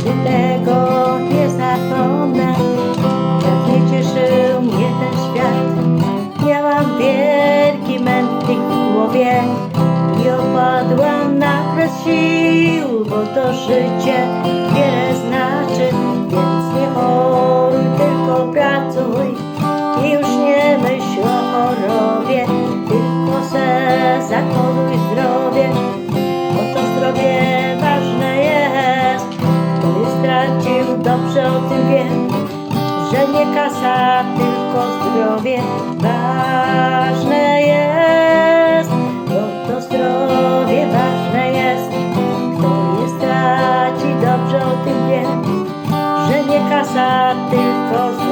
Nigdy tego nie zapomnę Jak nie cieszył mnie ten świat. Miałam wielki mętlik w głowie I opadłam na kres sił Bo to życie wiele znaczy. Więc nie choruj, tylko pracuj I już nie myśl o chorobie Tylko se zakoduj Że nie kasa, tylko zdrowie. Ważne jest Bo to zdrowie ważne jest. Kto je straci, dobrze o tym wie Że nie kasa, tylko zdrowie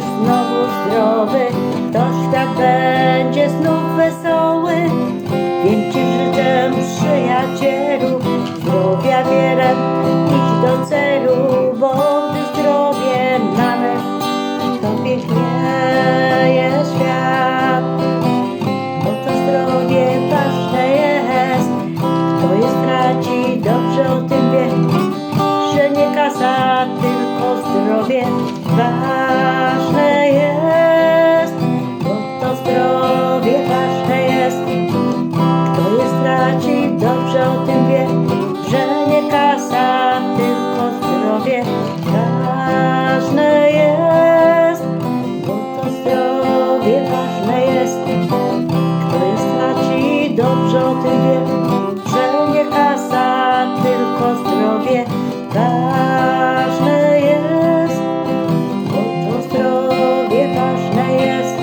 będziesz znowu zdrowy To świat będzie znów wesoły Więc ci życzę przyjacielu Zdrowia wiele, idź do celu Bo gdy zdrowie mamy To pięknieje świat bo to zdrowie ważne jest. Kto je straci, dobrze o tym wie, że nie kasa, tylko zdrowie ważne dobrze o tym wie, że nie kasa, tylko zdrowie ważne jest. Bo to zdrowie ważne jest.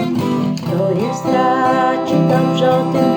Kto je straci, dobrze o tym wie,